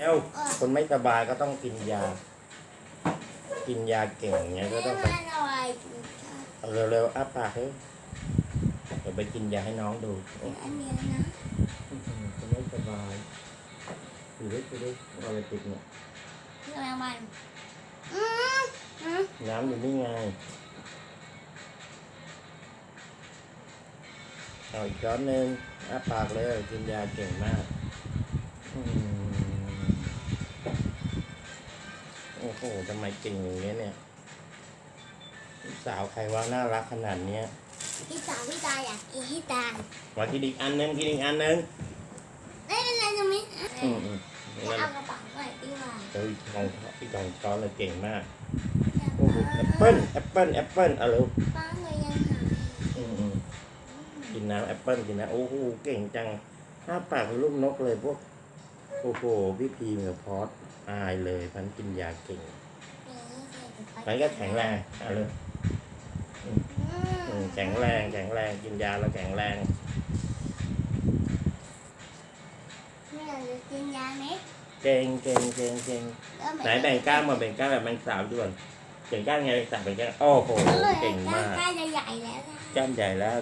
แล้วคนไม่สบายก็ต้องกินยา กินยาเก่งเงี้ยก็ต้องไปไม่อร่อยเอาเร็วๆอ้าปากเฮ้ยเดี๋ยวไปกินยาให้น้องดูโอ้อันนี้นะอื้อหือคนไม่สบายดูดิดูดิเอาอะไรติดเนี่ยที่แมงมันอืมอืมน้ำอยู่นี่ไงเอาอีกช้อนหนึ่งอ้าปากเลยกินยาเก่งมาก โอ้โหทำไมเก่งอย่างเงี้ยเนี่ยลูกสาวใครว่าน่ารักขนาดเนี้ยพี่สาวพี่ตาอยากกินพี่ตามากินอีกอันหนึงกินอีกอันหนึงไม่เป็นไรจะไม่อืมอืมจะงั้นเอากระเป๋าไปดีกว่าเดี๋ยวอีกสองอีกสองช้อนเลยเก่งมากโอ้โหแอปเปิ้ลแอปเปิ้ลแอปเปิ้ลเอาเร็วป้าเลยยังหายอืมอืมกินน้ำแอปเปิ้ลกินนะโอ้โหเก่งจังห้าปากเป็นลูกนกเลยพวกโอ้โหพี่พีมกับพอส อายเลยพันกินยาเก่งพันก็แข็งแรงเอาเลยอืมแข็งแรงแข็งแรงกินยาแล้วแข็งแรงไม่อยากจะกินยาไหมเก่งเก่งเก่งเก่งแล้วไหนแบ่งกล้ามมาแบ่งกล้ามแบบแมงสาบด่วนแบ่งกล้ามไงแมงสาบแบ่งกล้ามโอ้โหเลยเก่งมากใกล้จะใหญ่แล้วนะกล้ามใหญ่แล้ว